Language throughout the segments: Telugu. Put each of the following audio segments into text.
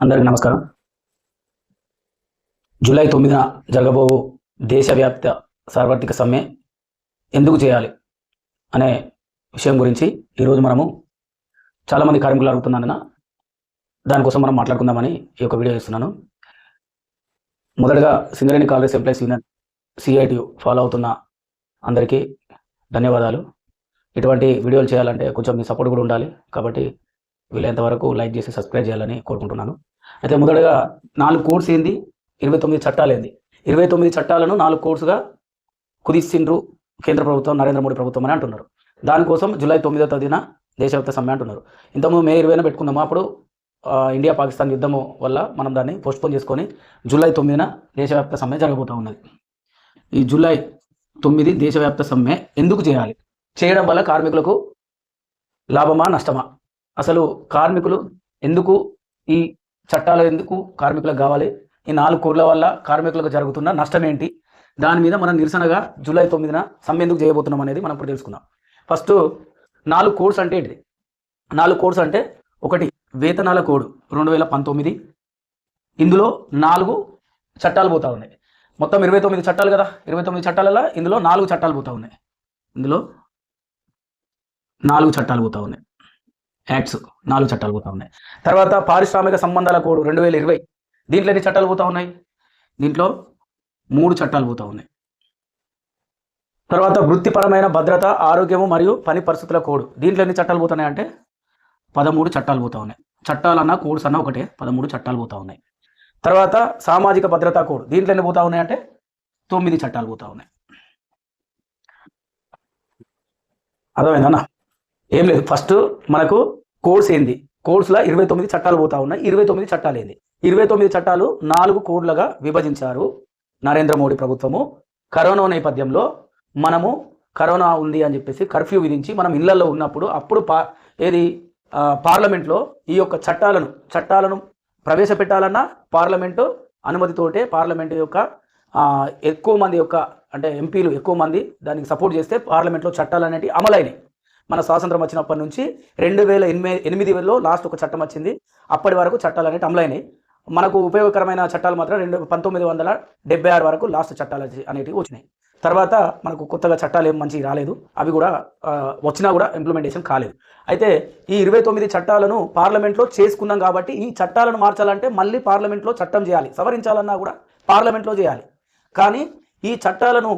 అందరికీ నమస్కారం. జూలై తొమ్మిదిన జరగబో దేశవ్యాప్త సార్వత్రిక సమ్మె ఎందుకు చేయాలి అనే విషయం గురించి ఈరోజు మనము చాలామంది కార్మికులు అడుగుతున్నందున దానికోసం మనం మాట్లాడుకుందామని ఈ యొక్క వీడియో చేస్తున్నాను. మొదటగా Singareni Congress employees union CIT follow అవుతున్న అందరికీ ధన్యవాదాలు. ఇటువంటి వీడియోలు చేయాలంటే కొంచెం మీ సపోర్ట్ కూడా ఉండాలి కాబట్టి వీలైనంత వరకు లైక్ చేసి సబ్స్క్రైబ్ చేయాలని కోరుకుంటున్నాను. అయితే మొదటగా నాలుగు కోర్స్ ఏంది? ఇరవై తొమ్మిది చట్టాలు ఏంది? ఇరవై తొమ్మిది చట్టాలను నాలుగు కోర్సుగా కుదిస్తుండ్రు కేంద్ర ప్రభుత్వం నరేంద్ర మోడీ ప్రభుత్వం అని అంటున్నారు. దానికోసం జూలై తొమ్మిదో తేదీన దేశవ్యాప్త సమ్మె అంటున్నారు. ఇంతకుముందు మే ఇరవైన పెట్టుకుందాము? అప్పుడు ఇండియా పాకిస్తాన్ యుద్ధము వల్ల మనం దాన్ని పోస్ట్పోన్ చేసుకొని జూలై తొమ్మిదిన దేశవ్యాప్త సమ్మె జరగబోతూ ఉన్నది. ఈ జూలై తొమ్మిది దేశవ్యాప్త సమ్మె ఎందుకు చేయాలి? చేయడం వల్ల కార్మికులకు లాభమా నష్టమా? అసలు కార్మికులు ఎందుకు ఈ చట్టాలు ఎందుకు కార్మికులకు కావాలి? ఈ నాలుగు కోర్ల వల్ల కార్మికులకు జరుగుతున్న నష్టం ఏంటి దాని మీద మనం నిరసనగా జూలై తొమ్మిదిన సమ్మె ఎందుకు చేయబోతున్నాం అనేది మనం ఇప్పుడు తెలుసుకుందాం. ఫస్ట్ నాలుగు కోడ్స్ అంటే ఏంటిది? నాలుగు కోడ్స్ అంటే ఒకటి వేతనాల కోడ్ రెండు వేల పంతొమ్మిది. ఇందులో నాలుగు చట్టాలు పోతా ఉన్నాయి. మొత్తం ఇరవై తొమ్మిది చట్టాలు కదా? ఇరవై తొమ్మిది చట్టాలలో ఇందులో నాలుగు చట్టాలు పోతా ఉన్నాయి. ఇందులో నాలుగు చట్టాలు పోతా ఉన్నాయి. యాక్ట్స్ నాలుగు చట్టాలు పోతా ఉన్నాయి. తర్వాత పారిశ్రామిక సంబంధాల కోడ్ రెండు వేల ఇరవై దీంట్లో ఎన్ని చట్టాలు పోతా ఉన్నాయి? దీంట్లో మూడు చట్టాలు పోతా ఉన్నాయి. తర్వాత వృత్తిపరమైన భద్రత ఆరోగ్యము మరియు పని పరిస్థితుల కోడ్ దీంట్లో ఎన్ని చట్టాలు పోతున్నాయి అంటే పదమూడు చట్టాలు పోతా ఉన్నాయి. చట్టాలన్నా కోడ్స్ అన్నా ఒకటే పదమూడు చట్టాలు పోతా ఉన్నాయి. తర్వాత సామాజిక భద్రతా కోడ్ దీంట్లో ఎన్ని పోతా ఉన్నాయి అంటే తొమ్మిది చట్టాలు పోతా ఉన్నాయి. అర్థమైందన్నా ఏం లేదు. ఫస్ట్ మనకు కోడ్స్ ఏంది? కోడ్స్లో ఇరవై తొమ్మిది చట్టాలు పోతా ఉన్నాయి. ఇరవై తొమ్మిది చట్టాలు ఏంది? ఇరవై తొమ్మిది చట్టాలు నాలుగు కోడ్లుగా విభజించారు నరేంద్ర మోడీ ప్రభుత్వము. కరోనా నేపథ్యంలో మనము కరోనా ఉంది అని చెప్పేసి కర్ఫ్యూ విధించి మనం ఇళ్ళలో ఉన్నప్పుడు అప్పుడు పా ఏది పార్లమెంట్లో ఈ యొక్క చట్టాలను చట్టాలను ప్రవేశపెట్టాలన్నా పార్లమెంటు అనుమతితోటే పార్లమెంటు యొక్క ఎక్కువ మంది యొక్క అంటే ఎంపీలు ఎక్కువ మంది దానికి సపోర్ట్ చేస్తే పార్లమెంట్లో చట్టాలు అనేవి అమలైనవి మన స్వాతంత్రం వచ్చినప్పటి నుంచి రెండు వేల ఎనిమిది ఎనిమిదిలో లాస్ట్ ఒక చట్టం వచ్చింది. అప్పటి వరకు చట్టాలు అనేవి అమలైనవి మనకు ఉపయోగకరమైన చట్టాలు మాత్రం రెండు పంతొమ్మిది వందల డెబ్బై ఆరు వరకు లాస్ట్ చట్టాలు అనేటివి వచ్చినాయి. తర్వాత మనకు కొత్తగా చట్టాలు ఏం మంచి రాలేదు. అవి కూడా వచ్చినా కూడా ఇంప్లిమెంటేషన్ కాలేదు. అయితే ఈ ఇరవై తొమ్మిది చట్టాలను పార్లమెంట్లో చేసుకున్నాం కాబట్టి ఈ చట్టాలను మార్చాలంటే మళ్ళీ పార్లమెంట్లో చట్టం చేయాలి. సవరించాలన్నా కూడా పార్లమెంట్లో చేయాలి. కానీ ఈ చట్టాలను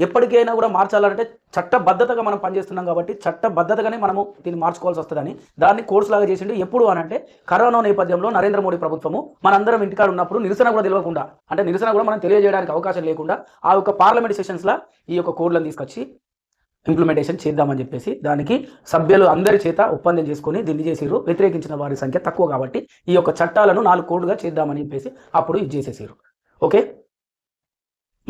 ఎప్పటికైనా కూడా మార్చాలంటే చట్టబద్ధతగా మనం పనిచేస్తున్నాం కాబట్టి చట్టబద్ధతగానే మనము దీన్ని మార్చుకోవాల్సి వస్తుందని దాన్ని కోర్స్ లాగా చేసిండు ఎప్పుడు అని అంటే కరోనా నేపథ్యంలో నరేంద్ర మోడీ ప్రభుత్వము మనందరం ఇంటికాడ ఉన్నప్పుడు నిరసన కూడా తెలియకుండా అంటే నిరసన కూడా మనం తెలియజేయడానికి అవకాశం లేకుండా ఆ యొక్క పార్లమెంట్ సెషన్స్లో ఈ యొక్క కోడ్లను తీసుకొచ్చి ఇంప్లిమెంటేషన్ చేద్దామని చెప్పేసి దానికి సభ్యులు అందరి చేత ఒప్పందం చేసుకొని దీన్ని చేసిరు వ్యతిరేకించిన వారి సంఖ్య తక్కువ కాబట్టి ఈ యొక్క చట్టాలను నాలుగు కోడ్లుగా చేద్దామని చెప్పేసి అప్పుడు ఇది చేసేసారు ఓకే?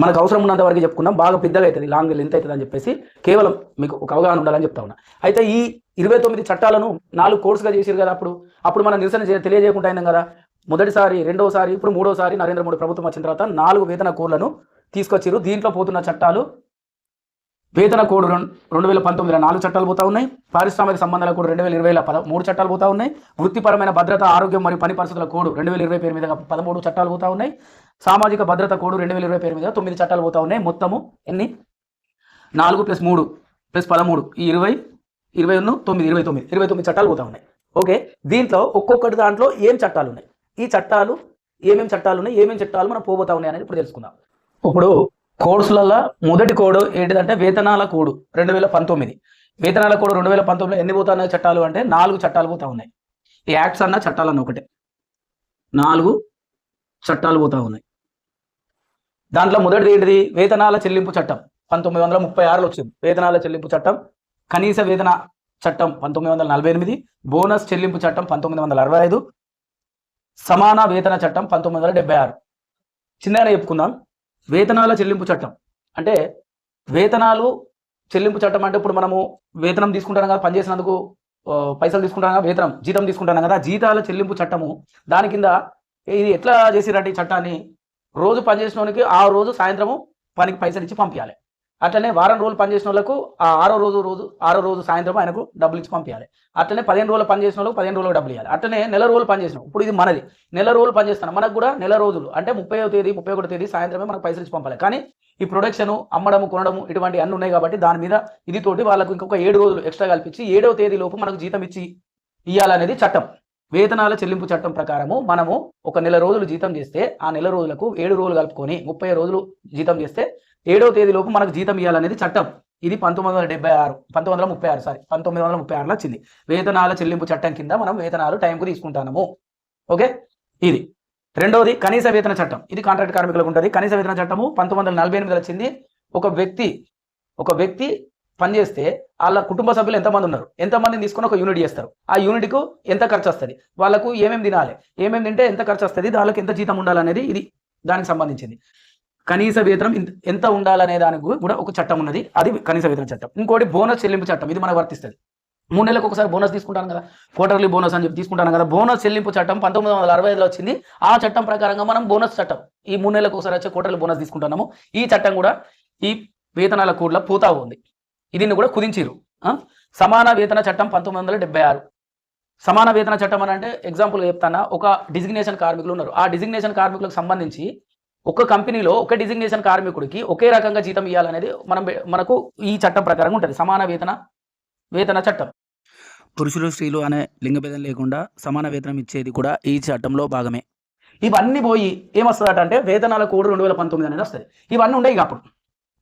మనకు అవసరం ఉన్నంత వరకు చెప్పుకున్నాం. బాగా పెద్దగా అవుతుంది లాంగ్ లెంత్ అవుతుంది అని చెప్పేసి కేవలం మీకు ఒక అవగాహన ఉండాలని చెప్తా ఉన్నా. అయితే ఈ ఇరవై తొమ్మిది చట్టాలను నాలుగు కోర్సుగా చేసారు కదా అప్పుడు? అప్పుడు మనం నిరసన తెలియజేయకుండా అయినాం కదా. మొదటిసారి రెండోసారి ఇప్పుడు మూడోసారి నరేంద్ర మోడీ ప్రభుత్వం వచ్చిన తర్వాత నాలుగు వేతన కోడ్లను తీసుకొచ్చారు దీంట్లో పోతున్న చట్టాలు వేతన కోడ్ రెండు రెండు వేల పంతొమ్మిదిలో నాలుగు చట్టాలు పోతా ఉన్నాయి. పారిశ్రామిక సంబంధాల కోడ్ రెండు వేల ఇరవైలో పద మూడు చట్టాలు పోతా ఉన్నాయి. వృత్తిపరమైన భద్రత ఆరోగ్యం మరియు పని పరిస్థితుల కోడ్ రెండు వేల ఇరవై పేరు మీద పదమూడు చట్టాలు పోతా ఉన్నాయి. సామాజిక భద్రత కోడ్ రెండు వేల ఇరవై పేరు మీద తొమ్మిది చట్టాలు పోతా ఉన్నాయి. మొత్తము ఎన్ని? నాలుగు ప్లస్ మూడు ప్లస్ పదమూడు. ఈ ఇరవై ఇరవై ఉన్న తొమ్మిది ఇరవై తొమ్మిది ఇరవై తొమ్మిది చట్టాలు పోతా ఉన్నాయి. ఓకే? దీంట్లో ఒక్కొక్కటి దాంట్లో ఏం చట్టాలు ఉన్నాయి? ఈ చట్టాలు ఏమేమి చట్టాలు ఉన్నాయి? ఏమేమి చట్టాలు మనం పోబోతా ఉన్నాయి అనేది ఇప్పుడు తెలుసుకుందాం. ఇప్పుడు కోడ్స్లలో మొదటి కోడ్ ఏంటిదంటే వేతనాల కోడ్ రెండు వేల పంతొమ్మిది. వేతనాల కోడ్ రెండు వేల పంతొమ్మిదిలో ఎన్ని పోతా ఉన్నాయి చట్టాలు అంటే నాలుగు చట్టాలు పోతా ఉన్నాయి. ఈ యాక్ట్స్ అన్న చట్టాలన్న ఒకటే. నాలుగు చట్టాలు పోతా ఉన్నాయి. దాంట్లో మొదటిది ఏంటిది? వేతనాల చెల్లింపు చట్టం. పంతొమ్మిది వందల ముప్పై ఆరులో వచ్చింది. వేతనాల చెల్లింపు చట్టం. కనీస వేతన చట్టం పంతొమ్మిది వందల నలభై ఎనిమిది. బోనస్ చెల్లింపు చట్టం పంతొమ్మిది వందల అరవై ఐదు. సమాన వేతన చట్టం పంతొమ్మిది వందల డెబ్బై ఆరు. చిన్నగా చెప్పుకుందాం. వేతనాల చెల్లింపు చట్టం. అంటే వేతనాలు చెల్లింపు చట్టం అంటే ఇప్పుడు మనము వేతనం తీసుకుంటాం కదా పనిచేసినందుకు పైసలు తీసుకుంటాం కదా వేతనం జీతం తీసుకుంటాం కదా జీతాల చెల్లింపు చట్టము దాని కింద ఇది ఎట్లా చేసిరంటే ఈ చట్టాన్ని? రోజు పనిచేసిన ఆ రోజు సాయంత్రము పనికి పైసలు ఇచ్చి పంపించాలి అట్లనే వారం రోజులు పనిచేసిన వాళ్ళకు ఆ ఆరో రోజు రోజు ఆరో రోజు సాయంత్రం ఆయనకు డబ్బులు ఇచ్చి పంపించాలి అట్లనే పదిహేను రోజులు పనిచేసిన వాళ్ళకి పదిహేను రోజులు డబ్బులు ఇవ్వాలి అట్లనే నెల రోజులు పనిచేసినాం ఇప్పుడు ఇది మనది. నెల రోజులు పనిచేస్తున్నాం మనకు కూడా నెల రోజులు అంటే ముప్పై తేదీ ముప్పై ఒకటి తేదీ సాయంత్రమే మనకు పైసలు ఇచ్చి పంపాలి. కానీ ఈ ప్రొడక్షన్ అమ్మడము కొనడము ఇటువంటి అన్ని ఉన్నాయి కాబట్టి దాని మీద ఇది తోటి వాళ్ళకు ఇంకొక ఏడు రోజులు ఎక్స్ట్రా కల్పించి ఏడవ తేదీ లోపు మనకు జీతం ఇచ్చి ఇవ్వాలనేది చట్టం. వేతనాల చెల్లింపు చట్టం ప్రకారము మనము ఒక నెల రోజులు జీతం చేస్తే ఆ నెల రోజులకు ఏడు రోజులు కలుపుకొని ముప్పై రోజులు జీతం చేస్తే ఏడవ తేదీలోపు మనకు జీతం ఇవ్వాలనేది చట్టం. ఇది పంతొమ్మిది వందల డెబ్బై ఆరు పంతొమ్మిది వందల ముప్పై ఆరు సారీ పంతొమ్మిది వందల ముప్పై ఆరులో వచ్చింది. వేతనాల చెల్లింపు చట్టం కింద మనం వేతనాలు టైంకు తీసుకుంటాము ఓకే? ఇది. రెండవది కనీస వేతన చట్టం. ఇది కాంట్రాక్ట్ కార్మికులకు ఉంటుంది. కనీస వేతన చట్టము పంతొమ్మిది వందల నలభై ఎనిమిదిలో వచ్చింది. ఒక వ్యక్తి ఒక వ్యక్తి పనిచేస్తే వాళ్ళ కుటుంబ సభ్యులు ఎంతమంది ఉన్నారు? ఎంతమందిని తీసుకొని ఒక యూనిట్ చేస్తారు? ఆ యూనిట్కు ఎంత ఖర్చు వస్తుంది వాళ్ళకు ఏమేమి తినాలి? ఏమేమి తింటే ఎంత ఖర్చు వస్తుంది వాళ్ళకి ఎంత జీతం ఉండాలనేది ఇది దానికి సంబంధించింది. కనీస వేతనం ఎంత ఉండాలనే దానికి కూడా ఒక చట్టం ఉన్నది. అది కనీస వేతన చట్టం. ఇంకోటి బోనస్ చెల్లింపు చట్టం. ఇది మనకు వర్తిస్తుంది. మూడు నెలలకు ఒకసారి బోనస్ తీసుకుంటాను కదా. క్వార్టర్లీ బోనస్ అని చెప్పి తీసుకుంటాను కదా. బోనస్ చెల్లింపు చట్టం పంతొమ్మిది వందల అరవై ఐదులో వచ్చింది. ఆ చట్టం ప్రకారంగా మనం బోనస్ చట్టం. ఈ మూడు నెలలకు ఒకసారి వచ్చే క్వార్టర్లీ బోనస్ తీసుకుంటున్నాము. ఈ చట్టం కూడా ఈ వేతనాల కోడ్లో పోతా ఉంది. దీన్ని కూడా కుదించారు సమాన వేతన చట్టం పంతొమ్మిది వందల డెబ్బై ఆరు. సమాన వేతన చట్టం అని అంటే ఎగ్జాంపుల్ చెప్తానా? ఒక డిజిగ్నేషన్ కార్మికులు ఉన్నారు. ఆ డిజిగ్నేషన్ కార్మికులకు సంబంధించి ఒక కంపెనీలో ఒక డిజిగ్నేషన్ కార్మికుడికి ఒకే రకంగా జీతం ఇవ్వాలనేది మనం మనకు ఈ చట్టం ప్రకారంగా ఉంటుంది. సమాన వేతన వేతన చట్టం. పురుషులు స్త్రీలు అనే లింగభేదం లేకుండా సమాన వేతనం ఇచ్చేది కూడా ఈ చట్టంలో భాగమే. ఇవన్నీ పోయి ఏమొస్తుందట అంటే వేతనాల కోడ్ రెండు వేల పంతొమ్మిది అనేది వస్తుంది. ఇవన్నీ ఉండవు అప్పుడు.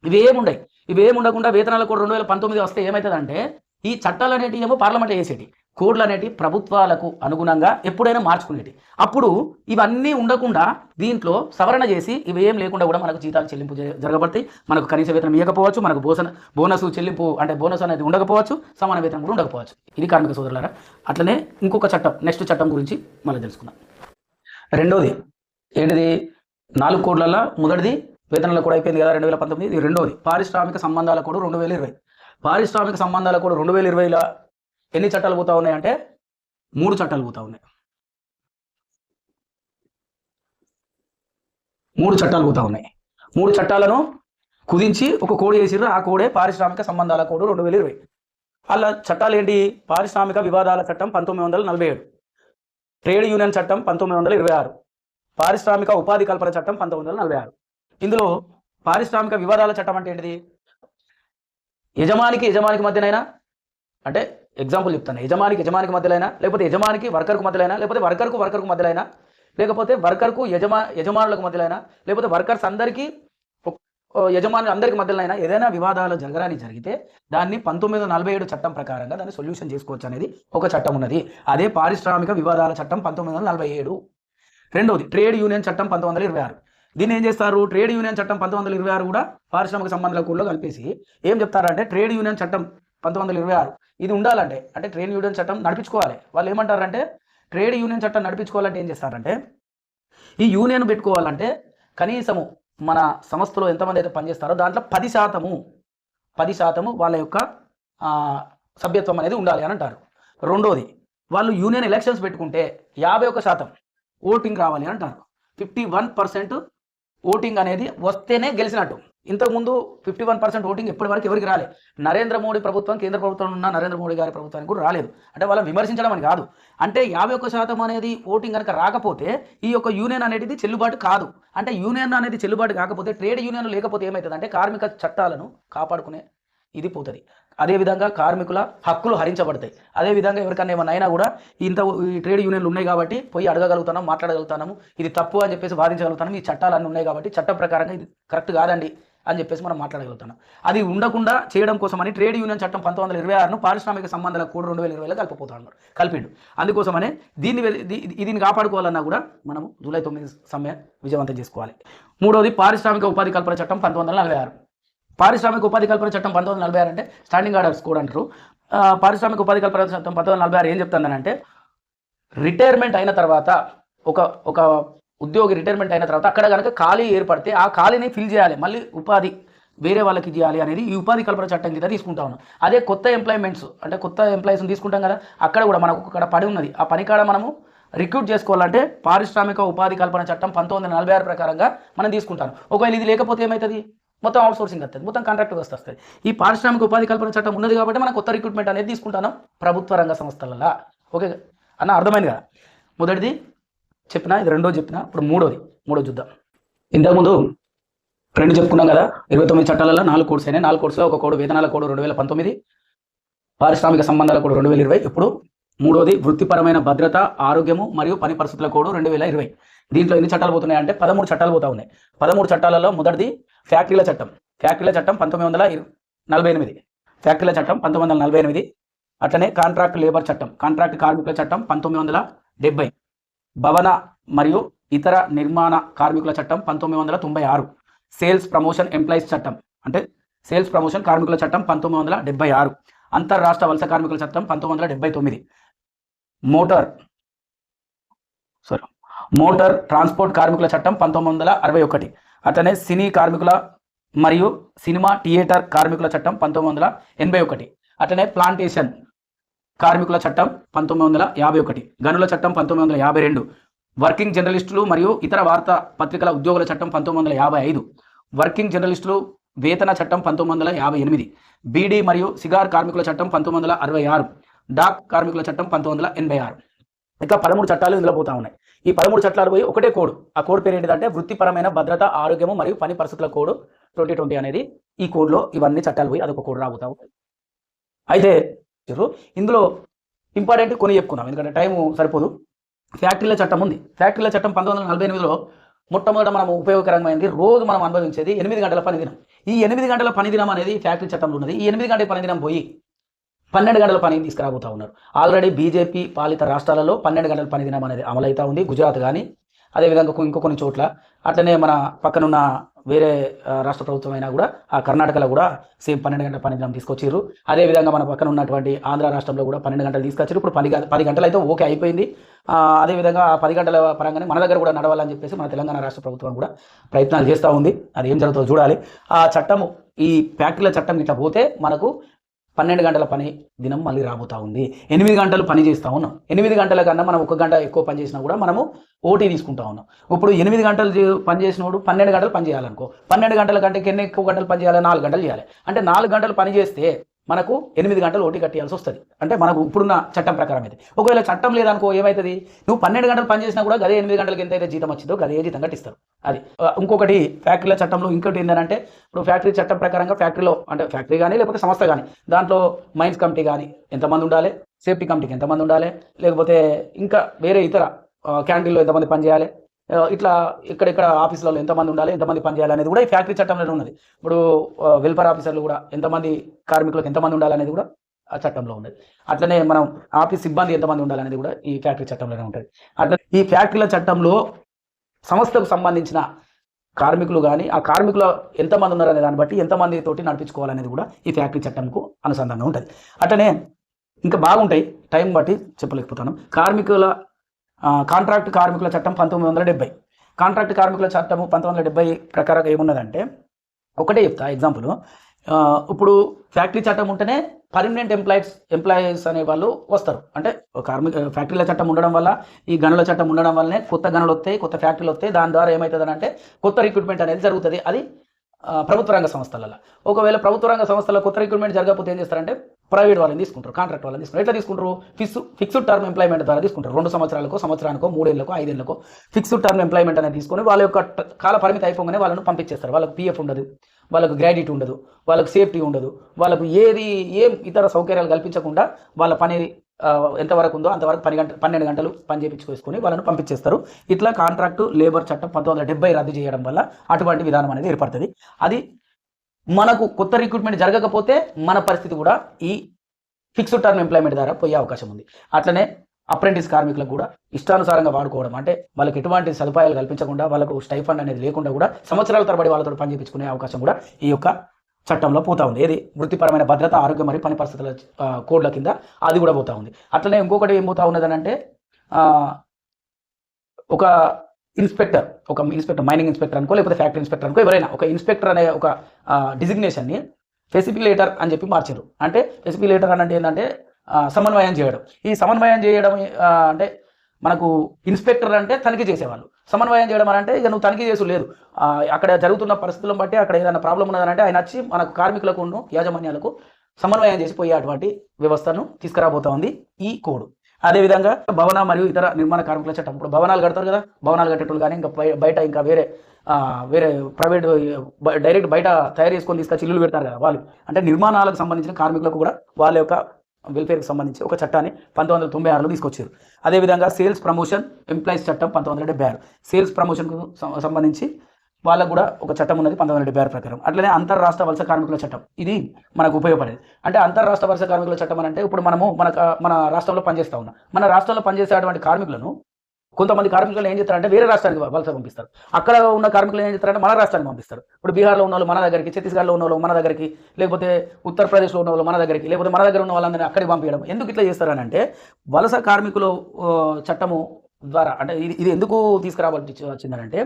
ఇవేమి ఇవేం ఉండకుండా వేతనాల కోడ్ రెండు వేల పంతొమ్మిది వస్తే ఏమవుతుందంటే ఈ చట్టాలు అనేటివి ఏమో పార్లమెంట్ వేసేటి. కోడ్లు అనేటివి ప్రభుత్వాలకు అనుగుణంగా ఎప్పుడైనా మార్చుకునేటి. అప్పుడు ఇవన్నీ ఉండకుండా దీంట్లో సవరణ చేసి ఇవేం లేకుండా కూడా మనకు జీతాలు చెల్లింపు జరగబడతాయి. మనకు కనీస వేతనం ఇవ్వకపోవచ్చు మనకు బోసన బోనస్ చెల్లింపు అంటే బోనస్ అనేది ఉండకపోవచ్చు సమాన వేతనం కూడా ఉండకపోవచ్చు. ఇది కార్మిక సోదరులారా. అట్లనే ఇంకొక చట్టం నెక్స్ట్ చట్టం గురించి మళ్ళీ తెలుసుకుందాం. రెండోది ఏంటిది? నాలుగు కోడ్లలో మొదటిది వేతనాల కూడా అయిపోయింది కదా రెండు వేల పంతొమ్మిది? ఇది రెండోది. పారిశ్రామిక సంబంధాల కూడా రెండు వేల ఇరవై. పారిశ్రామిక సంబంధాల కూడా రెండు వేల ఇరవైలో ఎన్ని చట్టాలు పోతా ఉన్నాయంటే మూడు చట్టాలు పోతా ఉన్నాయి. మూడు చట్టాలు పోతా ఉన్నాయి. మూడు చట్టాలను కుదించి ఒక కోడ్ చేసిర్రు. ఆ కోడే పారిశ్రామిక సంబంధాల కోడ్ రెండు వేల ఇరవై. అలా చట్టాలు ఏంటి పారిశ్రామిక వివాదాల చట్టం పంతొమ్మిది వందల నలభై ఏడు. ట్రేడ్ యూనియన్ చట్టం పంతొమ్మిది వందల ఇరవై ఆరు. పారిశ్రామిక ఉపాధి కల్పన చట్టం పంతొమ్మిది వందల నలభై ఆరు. ఇందులో పారిశ్రామిక వివాదాల చట్టం అంటే ఏంటిది? యజమానికి యజమానికి మధ్యనైనా అంటే ఎగ్జాంపుల్ చెప్తాను. యజమానికి యజమానికి మధ్యలైనా లేకపోతే యజమానికి వర్కర్కు మధ్యలైనా లేకపోతే వర్కర్కు వర్కర్కు మధ్యలైనా లేకపోతే వర్కర్కు యజమా యజమానులకు మధ్యలైనా లేకపోతే వర్కర్స్ అందరికీ యజమానులు అందరికి మధ్యలోనైనా ఏదైనా వివాదాలు జరగరానికి జరిగితే దాన్ని పంతొమ్మిది వందల నలభై ఏడు చట్టం ప్రకారంగా దాన్ని సొల్యూషన్ చేసుకోవచ్చు అనేది ఒక చట్టం ఉన్నది. అదే పారిశ్రామిక వివాదాల చట్టం పంతొమ్మిది వందల నలభై ఏడు. రెండవది ట్రేడ్ యూనియన్ చట్టం పంతొమ్మిది వందల ఇరవై ఆరు. దీన్ని ఏం చేస్తారు? ట్రేడ్ యూనియన్ చట్టం పంతొమ్మిది వందల ఇరవై ఆరు కూడా పారిశ్రామిక సంబంధాల కూడా కలిపేసి ఏం చెప్తారంటే ట్రేడ్ యూనియన్ చట్టం పంతొమ్మిది వందల ఇరవై ఆరు ఇది ఉండాలంటే అంటే ట్రేడ్ యూనియన్ చట్టం నడిపించుకోవాలి. వాళ్ళు ఏమంటారంటే ట్రేడ్ యూనియన్ చట్టం నడిపించుకోవాలంటే ఏం చేస్తారంటే ఈ యూనియన్ పెట్టుకోవాలంటే కనీసము మన సంస్థలో ఎంతమంది అయితే పనిచేస్తారో దాంట్లో పది శాతము పది శాతము వాళ్ళ యొక్క సభ్యత్వం అనేది ఉండాలి అని అంటారు. రెండోది వాళ్ళు యూనియన్ ఎలక్షన్స్ పెట్టుకుంటే యాభై ఒక శాతం ఓటింగ్ రావాలి అని అంటారు. ఫిఫ్టీ వన్ పర్సెంట్ ఓటింగ్ అనేది వస్తేనే గెలిచినట్టు. ఇంతకుముందు ఫిఫ్టీ వన్ పర్సెంట్ ఓటింగ్ ఇప్పటి వరకు ఎవరికి రాలేదు నరేంద్ర మోడీ ప్రభుత్వం కేంద్ర ప్రభుత్వం ఉన్న నరేంద్ర మోడీ గారి ప్రభుత్వానికి కూడా రాలేదు. అంటే వాళ్ళని విమర్శించడం అని కాదు. అంటే యాభై ఒక్క శాతం అనేది ఓటింగ్ కనుక రాకపోతే ఈ యొక్క యూనియన్ అనేది చెల్లుబాటు కాదు. అంటే యూనియన్ అనేది చెల్లుబాటు కాకపోతే ట్రేడ్ యూనియన్ లేకపోతే ఏమవుతుంది అంటే కార్మిక చట్టాలను కాపాడుకునే ఇది పోతుంది. అదేవిధంగా కార్మికుల హక్కులు హరించబడతాయి. అదేవిధంగా ఎవరికైనా ఏమైనా అయినా కూడా ఇంత ఈ ట్రేడ్ యూనియన్లు ఉన్నాయి కాబట్టి పోయి అడగగలుగుతున్నాం మాట్లాడగలుగుతాము ఇది తప్పు అని చెప్పేసి బాధించగలుగుతాము ఈ చట్టాలు అన్నీ ఉన్నాయి కాబట్టి చట్ట ప్రకారంగా ఇది కరెక్ట్ కాదండి అని చెప్పేసి మనం మాట్లాడగలుగుతున్నాం. అది ఉండకుండా చేయడం కోసమని ట్రేడ్ యూనియన్ చట్టం పంతొమ్మిది వందల ఇరవై ఆరును పారిశ్రామిక సంబంధాల కూడా రెండు వేల ఇరవైలో కలిపిపోతున్నారు కలిపిండు. అందుకోసమనే దీన్ని దీన్ని కాపాడుకోవాలన్నా కూడా మనము జూలై తొమ్మిది సమ్మె విజయవంతం చేసుకోవాలి. మూడవది పారిశ్రామిక ఉపాధి కల్పన చట్టం పంతొమ్మిది వందల నలభై ఆరు. పారిశ్రామిక ఉపాధి కల్పన చట్టం పంతొమ్మిది నలభై ఆరు అంటే స్టాండింగ్ ఆర్డర్స్ కూడా అంటారు. పారిశ్రామిక ఉపాధి కల్పన చట్టం పంతొమ్మిది వందల నలభై ఆరు ఏం చెప్తుందనంటే రిటైర్మెంట్ అయిన తర్వాత ఒక ఒక ఉద్యోగి రిటైర్మెంట్ అయిన తర్వాత అక్కడ కనుక ఖాళీ ఏర్పడితే ఆ ఖాళీని ఫిల్ చేయాలి. మళ్ళీ ఉపాధి వేరే వాళ్ళకి చేయాలి అనేది ఈ ఉపాధి కల్పన చట్టం కింద తీసుకుంటా ఉన్నాం. అదే కొత్త ఎంప్లాయ్మెంట్స్ అంటే కొత్త ఎంప్లాయీస్ని తీసుకుంటాం కదా అక్కడ కూడా మనకు అక్కడ పడి ఉన్నది. ఆ పని కాడ మనము రిక్రూట్ చేసుకోవాలంటే పారిశ్రామిక ఉపాధి కల్పన చట్టం పంతొమ్మిది వందల నలభై ఆరు ప్రకారంగా మనం తీసుకుంటాం ఒకవేళ ఇది లేకపోతే ఏమవుతుంది మొత్తం అవుట్సోర్సింగ్ వస్తుంది మొత్తం కాంట్రాక్ట్ వ్యవస్థ వస్తుంది. ఈ పారిశ్రామిక ఉపాధి కల్పన చట్టం ఉన్నది కాబట్టి మనం కొత్త రిక్రూట్మెంట్ అనేది తీసుకుంటాను ప్రభుత్వ రంగ సంస్థలలో. ఓకే అన్న అర్థమైంది కదా? మొదటిది చెప్పిన ఇది రెండో చెప్పిన ఇప్పుడు మూడోది మూడో చూద్దాం. ఇంతకుముందు రెండు చెప్పుకున్నాం కదా ఇరవై తొమ్మిది చట్టాలలో నాలుగు కోడ్స్ అయినాయి. నాలుగు కోడ్స్లో ఒక కోడ్ వేతనాల కోడ్ రెండు వేల పంతొమ్మిది పారిశ్రామిక సంబంధాల కోడ్ రెండు వేల ఇరవై ఇప్పుడు మూడోది వృత్తిపరమైన భద్రత ఆరోగ్యము మరియు పని పరిస్థితుల కోడ్ రెండు వేల ఇరవై. దీంట్లో ఎన్ని చట్టాలు పోతున్నాయి అంటే పదమూడు చట్టాలు పోతా ఉన్నాయి. పదమూడు చట్టాలలో మొదటిది ఫ్యాక్టరీల చట్టం. ఫ్యాక్టరీల చట్టం పంతొమ్మిది వందల నలభై ఎనిమిది. ఫ్యాక్టరీల చట్టం పంతొమ్మిది వందల నలభై ఎనిమిది. అట్లనే కాంట్రాక్ట్ లేబర్ చట్టం. కాంట్రాక్ట్ కార్మికుల చట్టం పంతొమ్మిది వందల డెబ్బై. భవన మరియు ఇతర నిర్మాణ కార్మికుల చట్టం పంతొమ్మిది వందల తొంభై ఆరు. సేల్స్ ప్రమోషన్ ఎంప్లాయీస్ చట్టం. అంటే సేల్స్ ప్రమోషన్ కార్మికుల చట్టం పంతొమ్మిది వందల డెబ్బై ఆరు. అంతర్రాష్ట్ర వలస కార్మికుల చట్టం పంతొమ్మిది వందల డెబ్బై తొమ్మిది. మోటార్ సారీ మోటార్ ట్రాన్స్పోర్ట్ కార్మికుల చట్టం పంతొమ్మిది వందల అరవై ఒకటి. అట్లనే సినీ కార్మికుల మరియు సినిమా థియేటర్ కార్మికుల చట్టం పంతొమ్మిది వందల ఎనభై ఒకటి. అట్లనే ప్లాంటేషన్ కార్మికుల చట్టం పంతొమ్మిది వందల యాభై ఒకటి. గనుల చట్టం పంతొమ్మిది వందల యాభై రెండు. వర్కింగ్ జర్నలిస్టులు మరియు ఇతర వార్తా పత్రికల ఉద్యోగుల చట్టం పంతొమ్మిది వందల యాభై ఐదు. వర్కింగ్ జర్నలిస్టులు వేతన చట్టం పంతొమ్మిది వందల యాభై ఎనిమిది. బీడీ మరియు సిగార్ కార్మికుల చట్టం పంతొమ్మిది వందల అరవై ఆరు. డాక్ కార్మికుల చట్టం పంతొమ్మిది వందల ఎనభై ఆరు. ఇంకా పదమూడు చట్టాలు ఇందులో పోతా ఉన్నాయి. ఈ పదమూడు చట్టాలు పోయి ఒకటే కోడ్. ఆ కోడ్ పేరు ఏంటిదంటే వృత్తిపరమైన భద్రత ఆరోగ్యము మరియు పని పరిస్థితుల కోడ్ ట్వంటీ ట్వంటీ అనేది ఈ కోడ్లో ఇవన్నీ చట్టాలు పోయి అదొక కోడ్ రాబోతా ఉంటాయి అయితే ఇందులో ఇంపార్టెంట్ కొన్ని చెప్పుకున్నాం. ఎందుకంటే టైం సరిపోదు. ఫ్యాక్టరీల చట్టం ఉంది. ఫ్యాక్టరీల చట్టం పంతొమ్మిది వందల నలభై ఎనిమిదిలో మొట్టమొదట మనం ఉపయోగకరమైనది రోజు మనం అనుభవించేది ఎనిమిది గంటల పని దినం. ఈ ఎనిమిది గంటల పని దినం అనేది ఫ్యాక్టరీ చట్టంలో ఉన్నది. ఈ ఎనిమిది గంటల పని దినం పోయి పన్నెండు గంటల పని తీసుకురాబోతా ఉన్నారు ఆల్రెడీ బీజేపీ పాలిత రాష్ట్రాలలో పన్నెండు గంటల పని దినం అనేది అమలవుతా ఉంది. గుజరాత్ కానీ అదేవిధంగా ఇంకో కొన్ని చోట్ల. అట్లనే మన పక్కనున్న వేరే రాష్ట్ర ప్రభుత్వం అయినా కూడా ఆ కర్ణాటకలో కూడా సేమ్ పన్నెండు గంటల పని దినం తీసుకొచ్చారు అదేవిధంగా మన పక్కన ఉన్నటువంటి ఆంధ్ర రాష్ట్రంలో కూడా పన్నెండు గంటలు తీసుకొచ్చారు ఇప్పుడు పది పది గంటలు అయితే ఓకే అయిపోయింది. అదేవిధంగా ఆ పది గంటల పరంగానే మన దగ్గర కూడా నడవాలని చెప్పేసి మన తెలంగాణ రాష్ట్ర ప్రభుత్వం కూడా ప్రయత్నాలు చేస్తూ ఉంది. అది ఏం జరుగుతుందో చూడాలి. ఆ చట్టము ఈ ఫ్యాక్టరీల చట్టం ఇట్లా పోతే మనకు పన్నెండు గంటల పని దినం మళ్ళీ రాబోతా ఉంది. ఎనిమిది గంటలు పని చేస్తూ ఉన్నాం. ఎనిమిది గంటల కన్నా మనం ఒక గంట ఎక్కువ పని చేసినా కూడా మనము ఓటీ తీసుకుంటా ఉన్నాం. ఇప్పుడు ఎనిమిది గంటలు పని చేసినప్పుడు పన్నెండు గంటలు పని చేయాలనుకో. పన్నెండు గంటల కంటే ఎన్ని ఎక్కువ గంటలు పని చేయాలి నాలుగు గంటలు చేయాలి. అంటే నాలుగు గంటలు పని చేస్తే మనకు ఎనిమిది గంటలు ఓటీ కట్టేయాల్సి వస్తుంది. అంటే మనకు ఇప్పుడున్న చట్టం ప్రకారం అయితే. ఒకవేళ చట్టం లేదనుకో ఏమవుతుంది నువ్వు పన్నెండు గంటలు పని చేసినా కూడా గదే ఎనిమిది గంటలకు ఎంత అయితే జీతం వచ్చిందో గదే జీతం కట్టిస్తారు. అది. ఇంకొకటి ఫ్యాక్టరీల చట్టంలో ఇంకోటి ఏంటంటే ఇప్పుడు ఫ్యాక్టరీ చట్టం ప్రకారంగా ఫ్యాక్టరీలో అంటే ఫ్యాక్టరీ కానీ లేకపోతే సంస్థ కానీ దాంట్లో మైన్స్ కమిటీ కానీ ఎంతమంది ఉండాలి? సేఫ్టీ కమిటీకి ఎంతమంది ఉండాలి? లేకపోతే ఇంకా వేరే ఇతర క్యాంటీన్లో ఎంతమంది పని చేయాలి? ఇట్లా ఇక్కడిక్కడ ఆఫీసులలో ఎంతమంది ఉండాలి ఎంతమంది పనిచేయాలి అనేది కూడా ఈ ఫ్యాక్టరీ చట్టంలో ఉన్నది. ఇప్పుడు వెల్ఫేర్ ఆఫీసర్లు కూడా ఎంతమంది కార్మికులకు ఎంతమంది ఉండాలనేది కూడా ఆ చట్టంలో ఉన్నది. అట్లనే మనం ఆఫీస్ సిబ్బంది ఎంతమంది ఉండాలనేది కూడా ఈ ఫ్యాక్టరీ చట్టంలోనే ఉంటుంది. అట్లా ఈ ఫ్యాక్టరీల చట్టంలో సంస్థకు సంబంధించిన కార్మికులు కానీ ఆ కార్మికులు ఎంతమంది ఉన్నారనే దాన్ని బట్టి ఎంతమంది తోటి నడిపించుకోవాలనేది కూడా ఈ ఫ్యాక్టరీ చట్టంకు అనుసంధానంగా ఉంటుంది. అట్లనే ఇంకా బాగుంటాయి టైం బట్టి చెప్పలేకపోతాను కార్మికుల కాంట్రాక్ట్ కార్మికుల చట్టం పంతొమ్మిది వందల డెబ్బై. కాంట్రాక్ట్ కార్మికుల చట్టము పంతొమ్మిది వందల డెబ్బై ప్రకారంగా ఏమున్నదంటే ఒకటే చెప్తా ఎగ్జాంపుల్ ఇప్పుడు ఫ్యాక్టరీ చట్టం ఉంటేనే పర్మనెంట్ ఎంప్లాయీస్ ఎంప్లాయీస్ అనే వాళ్ళు వస్తారు. అంటే కార్మిక ఫ్యాక్టరీల చట్టం ఉండడం వల్ల ఈ గనుల చట్టం ఉండడం వల్లనే కొత్త గనులు వస్తాయి కొత్త ఫ్యాక్టరీలు వస్తాయి. దాని ద్వారా ఏమవుతుంది అంటే కొత్త రిక్రూట్మెంట్ అనేది జరుగుతుంది. అది ప్రభుత్వ రంగ సంస్థలలో. ఒకవేళ ప్రభుత్వ రంగ సంస్థలో కొత్త రిక్రూట్మెంట్ జరగకపోతే ఏం చేస్తారంటే ప్రైవేట్ వాళ్ళని తీసుకుంటారు కాంట్రాక్ట్ వాళ్ళని తీసుకుంటారు. ఎట్లా తీసుకుంటారు? ఫిక్స్ ఫిక్స్డ్ టర్మ్ ఎంప్లాయ్మెంట్ ద్వారా తీసుకుంటారు. రెండు సంవత్సరాలకు సంవత్సరానికో మూడేళ్ళకో ఐదేళ్ళకో ఫిక్స్డ్ టర్మ్ ఎంప్లాయ్మెంట్ అనేది తీసుకొని వాళ్ళ యొక్క కాల పరిమితి అయిపోగానే వాళ్ళని పంపించేస్తారు. వాళ్ళకి పిఎఫ్ ఉండదు వాళ్ళకు గ్రాడ్యుటీ ఉండదు వాళ్ళకు సేఫ్టీ ఉండదు వాళ్ళకు ఏది ఏం ఇతర సౌకర్యాలు కల్పించకుండా వాళ్ళ పని ఎంతవరకు ఉందో అంతవరకు పని గంట పన్నెండు గంటలు పని చేయించుకొని వాళ్ళని పంపించేస్తారు. ఇట్లా కాంట్రాక్టు లేబర్ చట్టం పంతొమ్మిది వందల డెబ్బై రద్దు చేయడం వల్ల అటువంటి విధానం అనేది ఏర్పడుతుంది. అది మనకు కొత్త రిక్రూట్మెంట్ జరగకపోతే మన పరిస్థితి కూడా ఈ ఫిక్స్డ్ టర్మ్ ఎంప్లాయ్మెంట్ ద్వారా పోయే అవకాశం ఉంది. అట్లనే అప్రెంటిస్ కార్మికులకు కూడా ఇష్టానుసారంగా వాడుకోవడం అంటే వాళ్ళకి ఎటువంటి సదుపాయాలు కల్పించకుండా వాళ్ళకు స్టైఫండ్ అనేది లేకుండా కూడా సంవత్సరాల తరబడి వాళ్ళతో పని చేయించుకునే అవకాశం కూడా ఈ యొక్క చట్టంలో పోతా ఉంది. ఏది? వృత్తిపరమైన భద్రత ఆరోగ్యం మరియు పని పరిస్థితుల కోడ్ల కింద అది కూడా పోతా ఉంది. అట్లనే ఇంకొకటి ఏం పోతా ఉన్నదని అంటే ఒక ఇన్స్పెక్టర్ ఒక ఇన్స్పెక్టర్ మైనింగ్ ఇన్స్పెక్టర్ అనుకో లేకపోతే ఫ్యాక్టరీ ఇన్స్పెక్టర్ అనుకో ఎవరైనా ఒక ఇన్స్పెక్టర్ అనే ఒక డిజిగ్నేషన్ని ఫెసిపిలేటర్ అని చెప్పి మార్చారు. అంటే ఫెసిపిలేటర్ అని అంటే ఏంటంటే సమన్వయం చేయడం. ఈ సమన్వయం చేయడం అంటే మనకు ఇన్స్పెక్టర్ అంటే తనిఖీ చేసేవాళ్ళు. సమన్వయం చేయడం అంటే ఇక నువ్వు తనిఖీ చేసు లేదు అక్కడ జరుగుతున్న పరిస్థితులను బట్టి అక్కడ ఏదైనా ప్రాబ్లం ఉన్నదంటే ఆయన వచ్చి మనకు కార్మికులకు యాజమాన్యాలకు సమన్వయం చేసిపోయే అటువంటి వ్యవస్థను తీసుకురాబోతా ఉంది ఈ కోడ్. అదేవిధంగా భవన మరియు ఇతర నిర్మాణ కార్మికుల చట్టం. ఇప్పుడు భవనాలు కడతారు కదా భవనాలు కట్టేటోళ్ళు కానీ ఇంకా బయట ఇంకా వేరే వేరే ప్రైవేట్ డైరెక్ట్ బయట తయారు చేసుకొని తీసుకొచ్చి ఇల్లు పెడతారు కదా వాళ్ళు. అంటే నిర్మాణాలకు సంబంధించిన కార్మికులకు కూడా వాళ్ళ యొక్క వెల్ఫేర్కి సంబంధించి ఒక చట్టాన్ని పంతొమ్మిది వందల తొంభై ఆరులో తీసుకొచ్చారు. అదేవిధంగా సేల్స్ ప్రమోషన్ ఎంప్లాయీస్ చట్టం పంతొమ్మిది వందల డెబ్బై ఆరు. సేల్స్ ప్రమోషన్కు సంబంధించి వాళ్ళకు కూడా ఒక చట్టం ఉన్నది పంతొమ్మిది వందల డెబ్బై ఆరు ప్రకారం. అట్లనే అంతర్రాష్ట్ర వలస కార్మికుల చట్టం. ఇది మనకు ఉపయోగపడేది. అంటే అంతర్రాష్ట్ర వలస కార్మికుల చట్టం అని అంటే ఇప్పుడు మనము మన మన రాష్ట్రంలో పనిచేస్తా ఉన్నాం. మన రాష్ట్రంలో పనిచేసేటువంటి కార్మికులను కొంతమంది కార్మికులను ఏం చేస్తారంటే వేరే రాష్ట్రానికి వలస పంపిస్తారు. అక్కడ ఉన్న కార్మికులు ఏం చేస్తారంటే మన రాష్ట్రానికి పంపిస్తారు. ఇప్పుడు బీహార్లో ఉన్న వాళ్ళు మన దగ్గరికి ఛత్తీస్గఢ్లో ఉన్న వాళ్ళు మన దగ్గరికి లేకపోతే ఉత్తరప్రదేశ్లో ఉన్న వాళ్ళు మన దగ్గరికి లేకపోతే మన దగ్గర ఉన్న వాళ్ళందరినీ అక్కడికి పంపించడం. ఎందుకు ఇట్లా చేస్తారనంటే వలస కార్మికులు చట్టము ద్వారా అంటే ఇది ఇది ఎందుకు తీసుకురావాల్సి వచ్చిందంటే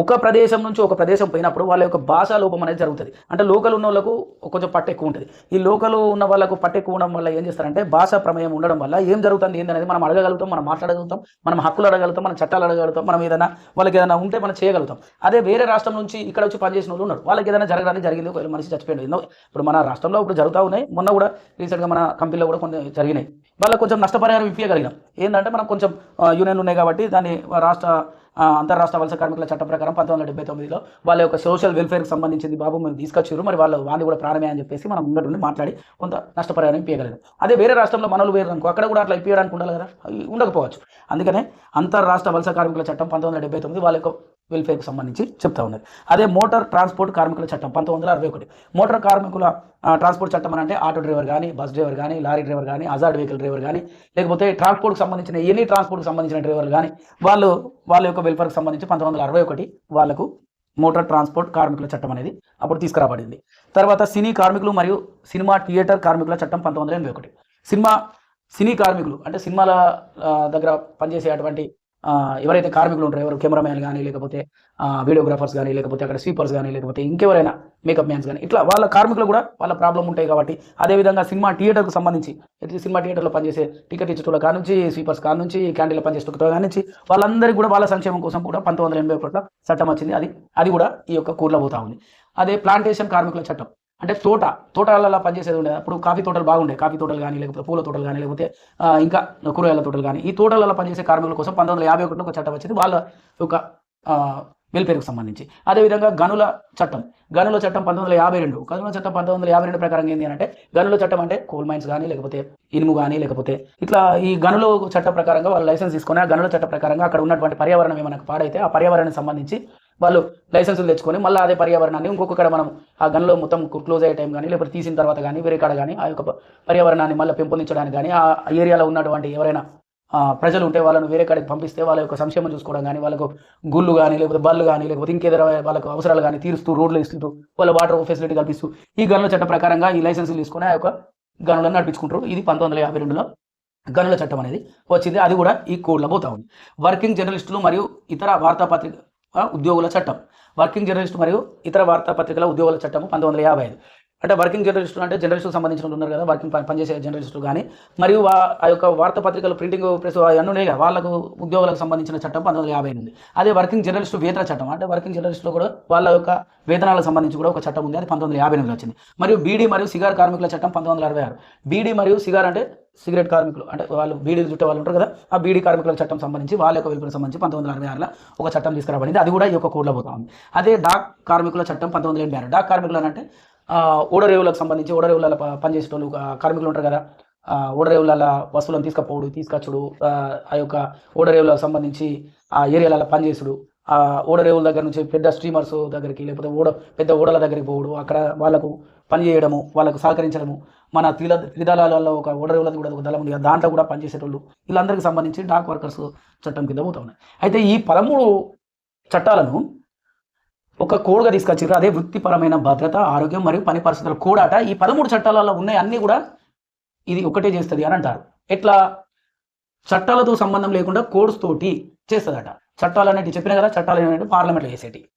ఒక ప్రదేశం నుంచి ఒక ప్రదేశం పోయినప్పుడు వాళ్ళ యొక్క భాషా లోపం అనేది జరుగుతుంది. అంటే లోకల్ ఉన్న వాళ్ళకు కొంచెం పట్టు ఎక్కువ ఉంటుంది. ఈ లోకల్ ఉన్న వాళ్ళకు పట్టు ఎక్కువ ఉండడం వల్ల ఏం చేస్తారంటే భాషా ప్రమేయం ఉండడం వల్ల ఏం జరుగుతుంది ఏందనేది మనం అడగగలుగుతాం మనం మాట్లాడగలుగుతాం మనం హక్కులు అడగలుగుతాం మనం చట్టాలు అడగలుగుతాం మనం ఏదైనా వాళ్ళకి ఏదైనా ఉంటే మనం చేయగలుగుతాం. అదే వేరే రాష్ట్రం నుంచి ఇక్కడ వచ్చి పనిచేసిన వాళ్ళు ఉన్నారు. వాళ్ళకి ఏదైనా జరగడానికి జరిగింది ఒకవేళ మనిషి చచ్చిపోయింది ఇప్పుడు మన రాష్ట్రంలో ఇప్పుడు జరుగుతూ ఉన్నాయి. మొన్న కూడా రీసెంట్గా మన కంపెనీలో కూడా కొన్ని జరిగినాయి. వాళ్ళకి కొంచెం నష్టపరిహారం ఇప్పించగలిగాం ఏంటంటే మనం కొంచెం యూనియన్ యూనియన్లు ఉన్నాయి కాబట్టి దాన్ని రాష్ట్ర అంతరాష్ట్ర అంతర్రాష్ట్ర వలస కార్మికుల చట్టం ప్రకారం పంతొమ్మిది వందల డెబ్బై తొమ్మిదిలో వాళ్ళ యొక్క సోషల్ వెల్ఫేర్కి సంబంధించింది బాబు మేము తీసుకొచ్చారు మరి వాళ్ళ వాళ్ళు కూడా ప్రాణమే అని చెప్పేసి మనం ముంగటి మాట్లాడి కొంత నష్టపరిహారం ఇప్పించగలిగాం అదే వేరే రాష్ట్రంలో మనలు వేరే అనుకో అక్కడ కూడా అట్లా ఇప్పించడానికి ఉండాలి కదా? ఉండకపోవచ్చు. అందుకనే అంతర్రాష్ట్ర వలస కార్మికుల చట్టం పంతొమ్మిది వందల డెబ్బై తొమ్మిది వాళ్ళ యొక్క వెల్ఫేర్కి సంబంధించి చెప్తా ఉన్నది అదే మోటార్ ట్రాన్స్పోర్ట్ కార్మికుల చట్టం పంతొమ్మిది వందల అరవై ఒకటి. మోటార్ కార్మికుల ట్రాన్స్పోర్ట్ చట్టం అంటే ఆటో డ్రైవర్ కానీ బస్ డ్రైవర్ కానీ లారీ డ్రైవర్ కానీ అజార్డ్ వెహికల్ డ్రైవర్ కానీ లేకపోతే ట్రాన్స్పోర్ట్కి సంబంధించిన ఎనీ ట్రాన్స్పోర్ట్కి సంబంధించిన డ్రైవర్లు కానీ వాళ్ళు వాళ్ళ యొక్క వెల్ఫేర్కి సంబంధించి పంతొమ్మిది వందల అరవై ఒకటి వాళ్ళకు మోటార్ ట్రాన్స్పోర్ట్ కార్మికుల చట్టం అనేది అప్పుడు తీసుకురాబడింది. తర్వాత సినీ కార్మికులు మరియు సినిమా థియేటర్ కార్మికుల చట్టం పంతొమ్మిది వందల ఎనభై ఒకటి. సినిమా సినీ కార్మికులు అంటే సినిమాల దగ్గర పనిచేసేటువంటి ఎవరైతే కార్మికులు ఉంటారో ఎవరు కెమెరామ్యాన్ కానీ లేకపోతే వీడియోగ్రాఫర్స్ కానీ లేకపోతే అక్కడ స్వీపర్స్ కానీ లేకపోతే ఇంకెవరైనా మేకప్ మ్యాన్స్ కానీ ఇట్లా వాళ్ళ కార్మికులు కూడా వాళ్ళ ప్రాబ్లం ఉంటాయి కాబట్టి అదేవిధంగా సినిమా థియేటర్కు సంబంధించి సినిమా థియేటర్లో పనిచేసే టికెట్ ఇచ్చేటోళ్ళ కాడ నుంచి స్వీపర్స్ కాడ నుంచి క్యాంటీన్లో పనిచేసే కాడ నుంచి వాళ్ళందరికీ కూడా వాళ్ళ సంక్షేమం కోసం కూడా పంతొమ్మిది వందల ఎనభై ఒకటిలో చట్టం వచ్చింది. అది అది కూడా ఈ యొక్క కూర్లో పోతా ఉంది. అదే ప్లాంటేషన్ కార్మికుల చట్టం. అంటే తోట తోటలలో పనిచేసేది ఉండేది. అప్పుడు కాఫీ తోటలు బాగుండే. కాఫీ తోటలు కానీ లేకపోతే పూల తోటలు కానీ లేకపోతే ఇంకా కూరగాయల తోటలు కానీ ఈ తోటలలో పనిచేసే కార్మికుల కోసం పంతొమ్మిది వందల యాభై ఒకటిలో ఒక చట్టం వచ్చింది. వాళ్ళ యొక్క ఆ, వెల్ఫేర్కి సంబంధించి. అదేవిధంగా గనుల చట్టం. గనుల చట్టం పంతొమ్మిది వందల యాభై రెండు. గనుల చట్టం పంతొమ్మిది వందల యాభై రెండు ప్రకారం ఏంటి అంటే గనుల చట్టం అంటే కోల్ మైన్స్ కానీ లేకపోతే ఇనుము కానీ లేకపోతే ఇట్లా ఈ గనుల చట్ట ప్రకారంగా వాళ్ళు లైసెన్స్ తీసుకొని ఆ గనుల చట్ట ప్రకారంగా అక్కడ ఉన్నటువంటి పర్యావరణం ఏమైనా పాడైతే ఆ పర్యావరణానికి సంబంధించి వాళ్ళు లైసెన్సులు తెచ్చుకొని మళ్ళీ అదే పర్యావరణాన్ని ఇంకొకడ మనం ఆ గన్లో మొత్తం క్లోజ్ అయ్యే టైం కానీ లేకపోతే తీసిన తర్వాత కానీ వేరే కాడ కానీ ఆ యొక్క పర్యావరణాన్ని మళ్ళీ పెంపొందించడానికి కానీ ఆ ఏరియాలో ఉన్నటువంటి ఎవరైనా ప్రజలు ఉంటే వాళ్ళను వేరే కాడికి పంపిస్తే వాళ్ళ యొక్క సంక్షేమం చూసుకోవడం కానీ వాళ్ళకు గుళ్ళు కానీ లేకపోతే బళ్ళు కానీ లేకపోతే ఇంకేదర వాళ్ళకు అవసరాలు కానీ తీరుస్తూ రోడ్లు ఇస్తుంటూ వాళ్ళ వాటర్ ఫెసిలిటీ కల్పిస్తూ ఈ గనుల చట్ట ప్రకారంగా ఈ లైసెన్సులు తీసుకొని ఆ యొక్క గనులను నడిపించుకుంటారు. ఇది పంతొమ్మిది వందల యాభై రెండులో గనుల చట్టం అనేది వచ్చింది. అది కూడా ఈ కోడ్లో పోతా ఉంది. వర్కింగ్ జర్నలిస్టులు మరియు ఇతర వార్తాపత్రిక ఉద్యోగుల చట్టం. వర్కింగ్ జర్నలిస్ట్ మరియు ఇతర వార్తాపత్రికల ఉద్యోగుల చట్టం పంతొమ్మిది వందల యాభై ఐదు. అంటే వర్కింగ్ జర్నలిస్టులు అంటే జర్నలిస్టులకు సంబంధించిన వాళ్ళు ఉన్నారు కదా వర్కింగ్ పనిచేసే జర్నలిస్టులు కానీ మరియు ఆ యొక్క వార్తాపత్రికలు ప్రింటింగ్ ప్రెస్ అవన్నీ ఉన్నాయి కదా వాళ్ళకు ఉద్యోగులకు సంబంధించిన చట్టం పంతొమ్మిది వందల యాభై ఎనిమిది. అదే వర్కింగ్ జర్నలిస్టు వేతన చట్టం. అంటే వర్కింగ్ జర్నలిస్టులు కూడా వాళ్ళ యొక్క వేతనాలకు సంబంధించి కూడా ఒక చట్టం ఉంది అది పంతొమ్మిది యాభై ఎనిమిదిలో వచ్చింది. మరియు బీడీ మరియు సిగార్ కార్మికుల చట్టం పంతొమ్మిది వందల అరవై ఆరు. బీడీ మరియు సిగార్ అంటే సిగరెట్ కార్మికులు అంటే వాళ్ళు బీడీలు చుట్టే వాళ్ళు ఉంటారు కదా ఆ బీడీ కార్మికుల చట్టం సంబంధించి వాళ్ళ యొక్క వెలుపులకు సంబంధించి పంతొమ్మిది వందల అరవై ఆరులో ఒక చట్టం తీసుకురాబడింది. అది కూడా ఈ యొక్క కోడ్లో పోతా ఉంది. అదే డాక్ కార్మికుల చట్టం పంతొమ్మిది వందల ఎనభై ఆరు. డాక్ కార్మికులు అంటే ఓడరేవులకు సంబంధించి ఓడరేవుల పనిచేసేటోళ్ళు కార్మికులు ఉంటారు కదా ఓడరేవుల వస్తువులను తీసుకపోడు తీసుకొచ్చుడు ఆ, యొక్క ఓడరేవులకు సంబంధించి ఆ ఏరియాలలో పనిచేసుడు. ఆ ఓడరేవుల దగ్గర నుంచి పెద్ద స్ట్రీమర్స్ దగ్గరికి లేకపోతే ఓడ పెద్ద ఓడల దగ్గరికి పోవడు. అక్కడ వాళ్ళకు పని చేయడము వాళ్ళకు సహకరించడము. మన త్రిల త్రిదళాలలో ఒక ఓడరేవులది కూడా ఒక దళం ఉంది దాంట్లో కూడా పనిచేసేటోళ్ళు. వీళ్ళందరికీ సంబంధించి డాక్ వర్కర్స్ చట్టం కింద పోతా ఉన్నాయి. అయితే ఈ పదమూడు చట్టాలను ఒక కోడ్గా తీసుకొచ్చారు అదే వృత్తిపరమైన భద్రత ఆరోగ్యం మరియు పని పరిస్థితుల కోడాట ఈ పదమూడు చట్టాలలో ఉన్నాయి. అన్నీ కూడా ఇది ఒకటే చేస్తుంది అని అంటారు. ఎట్లా? చట్టాలతో సంబంధం లేకుండా కోడ్స్ తోటి చేస్తుందట. చట్టాలు అనేవి చెప్పినా కదా చట్టాలు అనేవి పార్లమెంట్లో చేసేటి.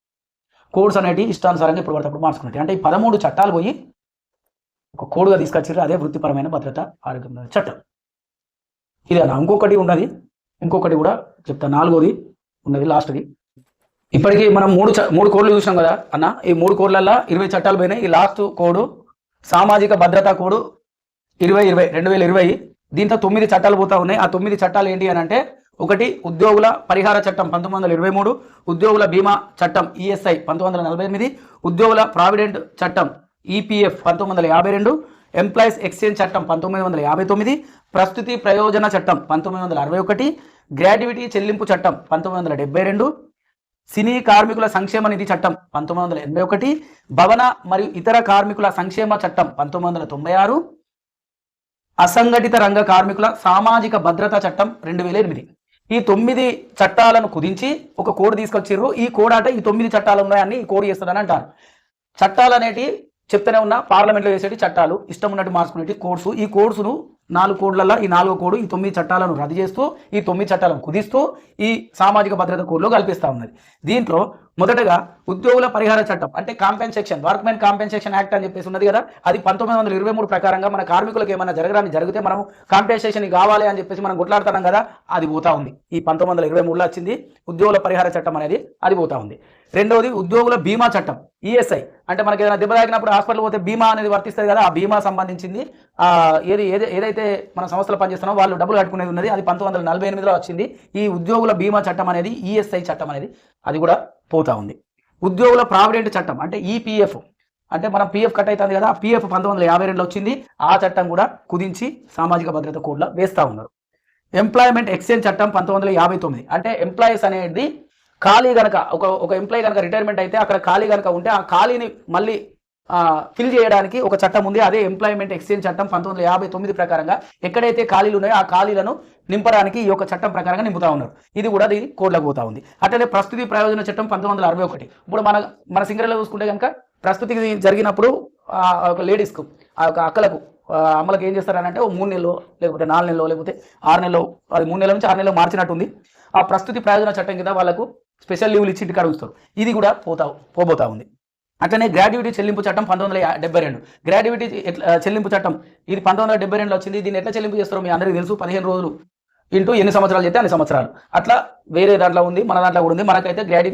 కోడ్స్ అనేటివి ఇష్టానుసారంగా ఇప్పుడు పడితే అంటే ఈ పదమూడు చట్టాలు పోయి ఒక కోడ్గా తీసుకొచ్చారు అదే వృత్తిపరమైన భద్రత ఆరోగ్యం చట్టం. ఇది అలా ఇంకొకటి ఉన్నది. ఇంకొకటి కూడా చెప్తా. నాలుగోది ఉన్నది లాస్ట్ది. ఇప్పటికీ మనం మూడు చ- మూడు కోడ్లు చూసినాం కదా అన్న ఈ మూడు కోడ్లల్లో ఇరవై చట్టాలు పోయినాయి. ఈ లాస్ట్ కోడ్ సామాజిక భద్రతా కోడ్ ఇరవై ఇరవై రెండు వేల ఇరవై. దీంతో తొమ్మిది చట్టాలు పోతా ఉన్నాయి. ఆ తొమ్మిది చట్టాలు ఏంటి అని అంటే ఒకటి ఉద్యోగుల పరిహార చట్టం పంతొమ్మిది వందల ఇరవై మూడు ఉద్యోగుల బీమా చట్టం ఈఎస్ఐ పంతొమ్మిది వందల నలభై ఎనిమిది ఉద్యోగుల ప్రావిడెంట్ చట్టం ఈపీఎఫ్ పంతొమ్మిది వందల యాభై రెండు ఎంప్లాయీస్ ఎక్స్చేంజ్ చట్టం పంతొమ్మిది వందల యాభై తొమ్మిది ప్రస్తుతి ప్రయోజన చట్టం పంతొమ్మిది వందల అరవై ఒకటి గ్రాడ్యుటీ చెల్లింపు చట్టం పంతొమ్మిది వందల డెబ్బై రెండు సినీ కార్మికుల సంక్షేమ నిధి చట్టం పంతొమ్మిది వందల ఎనభై ఒకటి భవన మరియు ఇతర కార్మికుల సంక్షేమ చట్టం పంతొమ్మిది వందల తొంభై ఆరు అసంఘటిత రంగ కార్మికుల సామాజిక భద్రతా చట్టం రెండు వేల ఎనిమిది. ఈ తొమ్మిది చట్టాలను కుదించి ఒక కోడ్ తీసుకొచ్చిర్రు. ఈ కోడ్ అంటే ఈ తొమ్మిది చట్టాలు ఉన్నాయని ఈ కోడ్ చేస్తుందని అంటారు. చట్టాలు అనేటి చెప్తూనే ఉన్న పార్లమెంట్లో చేసేటి చట్టాలు ఇష్టం ఉన్నట్టు మార్చుకునేటి కోడ్సు. ఈ కోడ్సును నాలుగు కోడ్లలో ఈ నాలుగు కోడ్ ఈ తొమ్మిది చట్టాలను రద్దు చేస్తూ ఈ తొమ్మిది చట్టాలను కుదిస్తూ ఈ సామాజిక భద్రత కోడ్లో కల్పిస్తూ ఉన్నది. దీంట్లో మొదటగా ఉద్యోగుల పరిహార చట్టం అంటే కాంపెన్సేషన్ వర్క్మెన్ కాంపెన్సేషన్ యాక్ట్ అని చెప్పేసి ఉన్నది కదా అది పంతొమ్మిది వందల ఇరవై మూడు ప్రకారంగా మన కార్మికులకు ఏమైనా జరగడానికి జరిగితే మనం కాంపెన్సేషన్ కావాలి అని చెప్పేసి మనం కొట్లాడుతున్నాం కదా అది పోతా ఉంది. ఈ పంతొమ్మిది వందల ఇరవై మూడులో వచ్చింది ఉద్యోగుల పరిహార చట్టం అనేది అది పోతా ఉంది. రెండవది ఉద్యోగుల బీమా చట్టం ఈఎస్ఐ. అంటే మనకి ఏదైనా దెబ్బ తాకినప్పుడు హాస్పిటల్ పోతే బీమా అనేది వర్తిస్తుంది కదా ఆ బీమా సంబంధించింది ఏది ఏది ఏదైతే మన సంస్థలో పనిచేస్తున్నామో వాళ్ళు డబ్బులు కట్టుకునేది ఉన్నది అది పంతొమ్మిది వందల నలభై ఎనిమిదిలో వచ్చింది. ఈ ఉద్యోగుల బీమా చట్టం అనేది ఈఎస్ఐ చట్టం అనేది అది కూడా పోతా ఉంది. ఉద్యోగుల ప్రావిడెంట్ చట్టం అంటే ఈపీఎఫ్ అంటే మనం పిఎఫ్ కట్ అవుతుంది కదా పీఎఫ్ పిఎఫ్ పంతొమ్మిది వందల యాభై రెండులో వచ్చింది ఆ చట్టం కూడా కుదించి సామాజిక భద్రత కోడ్లో వేస్తూ ఉన్నారు. ఎంప్లాయ్మెంట్ ఎక్స్చేంజ్ చట్టం పంతొమ్మిది వందల యాభై తొమ్మిది. అంటే ఎంప్లాయీస్ అనేది ఖాళీ గనక ఒక ఒక ఎంప్లాయీ కనుక రిటైర్మెంట్ అయితే అక్కడ ఖాళీ కనుక ఉంటే ఆ ఖాళీని మళ్ళీ ఫిల్ చేయడానికి ఒక చట్టం ఉంది. అదే ఎంప్లాయ్మెంట్ ఎక్స్చేంజ్ చట్టం పంతొమ్మిది వందల యాభై తొమ్మిది ప్రకారంగా ఎక్కడైతే ఖాళీలు ఉన్నాయో ఆ ఖాళీలను నింపడానికి ఈ యొక్క చట్టం ప్రకారంగా నింపుతా ఉన్నారు. ఇది కూడా దీని కోడ్లకు పోతా ఉంది. అట్లనే ప్రస్తుతి ప్రయోజన చట్టం పంతొమ్మిది వందల అరవై ఒకటి. ఇప్పుడు మన మన సింగరేలో చూసుకుంటే కనుక ప్రస్తుతికి జరిగినప్పుడు ఆ ఒక లేడీస్కు ఆ యొక్క అక్కలకు అమ్మలకు ఏం చేస్తారనంటే ఓ మూడు నెలలు లేకపోతే నాలుగు నెలలో లేకపోతే ఆరు నెలలో అది మూడు నెలల నుంచి ఆరు నెలలు మార్చినట్టుంది. ఆ ప్రస్తుతి ప్రయోజన చట్టం కింద వాళ్ళకు స్పెషల్ లీవ్లు ఇచ్చి ఇంటికాడ ఉంచుతారు. ఇది కూడా పోతా పోబోతా ఉంది. అట్లనే గ్రాడ్యుటీ చెల్లింపు చట్టం పంతొమ్మిది వందల డెబ్బై రెండు. గ్రాడ్యుటీ ఎట్లా చెల్లింపు చట్టం. ఇది పంతొమ్మిది వందల డెబ్బై రెండులో వచ్చింది. దీన్ని ఎట్లా చెల్లింపు చేస్తారో మీ అందరికీ తెలుసు. పదిహేను రోజులు ఇంటూ ఎన్ని సంవత్సరాలు చెప్తే అన్ని సంవత్సరాలు. అట్లా వేరే దాంట్లో ఉంది మన దాంట్లో కూడా ఉంది. మనకైతే గ్రాడ్యు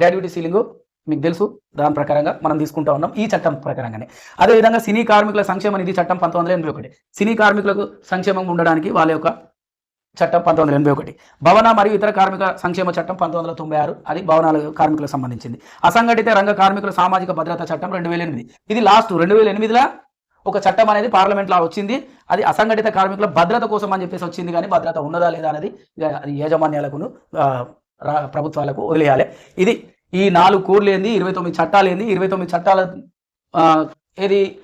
గ్రాడ్యుటీ సీలింగ్ మీకు తెలుసు. దాని ప్రకారంగా మనం తీసుకుంటా ఉన్నాం ఈ చట్టం ప్రకారంగానే. అదేవిధంగా సినీ కార్మికుల సంక్షేమ నిధి చట్టం పంతొమ్మిది వందల ఎనభై ఒకటి. సినీ కార్మికులకు సంక్షేమం ఉండడానికి వాళ్ళ యొక్క చట్టం పంతొమ్మిది వందల ఎనభై ఒకటి. భవన మరియు ఇతర కార్మిక సంక్షేమ చట్టం పంతొమ్మిది వందల తొంభై ఆరు అది భవనాల కార్మికులకు సంబంధించింది. అసంఘటిత రంగ కార్మికుల సామాజిక భద్రతా చట్టం రెండు వేల ఎనిమిది. ఇది లాస్ట్ రెండు వేల ఎనిమిదిలో ఒక చట్టం అనేది పార్లమెంట్లో వచ్చింది. అది అసంఘటిత కార్మికుల భద్రత కోసం అని చెప్పేసి వచ్చింది కానీ భద్రత ఉన్నదా లేదా అనేది అది యాజమాన్యాలకును రా- ప్రభుత్వాలకు వదిలేయాలి. ఇది ఈ నాలుగు కోర్లు ఏంది ఇరవై తొమ్మిది చట్టాలు ఏంది? ఇరవై తొమ్మిది చట్టాల ఏది?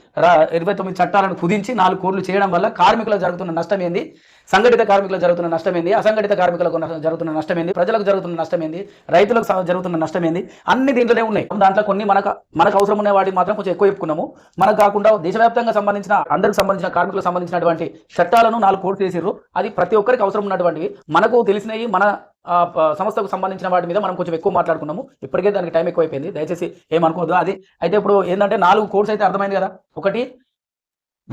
ఇరవై తొమ్మిది చట్టాలను కుదించి నాలుగు కోడ్లు చేయడం వల్ల కార్మికులకు జరుగుతున్న నష్టం ఏంది? సంఘటిత కార్మికులకు జరుగుతున్న నష్టం ఏంది అసంఘటిత కార్మికులకు జరుగుతున్న నష్టం ఏంది ప్రజలకు జరుగుతున్న నష్టం ఏంది రైతులకు జరుగుతున్న నష్టం ఏంది అన్ని దీంట్లోనే ఉన్నాయి. దాంట్లో కొన్ని మనకు మనకు అవసరం ఉన్న వాటిని మాత్రం కొంచెం ఎక్కువ చెప్పుకున్నాము. మనకు కాకుండా దేశవ్యాప్తంగా సంబంధించిన అందరికి సంబంధించిన కార్మికులకు సంబంధించినటువంటి చట్టాలను నాలుగు కోర్టు చేసిర్రు. అది ప్రతి ఒక్కరికి అవసరం ఉన్నటువంటివి. మనకు తెలిసినవి మన సంస్థకు సంబంధించిన వాటి మీద మనం కొంచెం ఎక్కువ మాట్లాడుకున్నాము. ఇప్పటికే దానికి టైం ఎక్కువైపోయింది. దయచేసి ఏమనుకోవద్దు అది అయితే ఇప్పుడు ఏంటంటే నాలుగు కోడ్స్ అయితే అర్థమైంది కదా. ఒకటి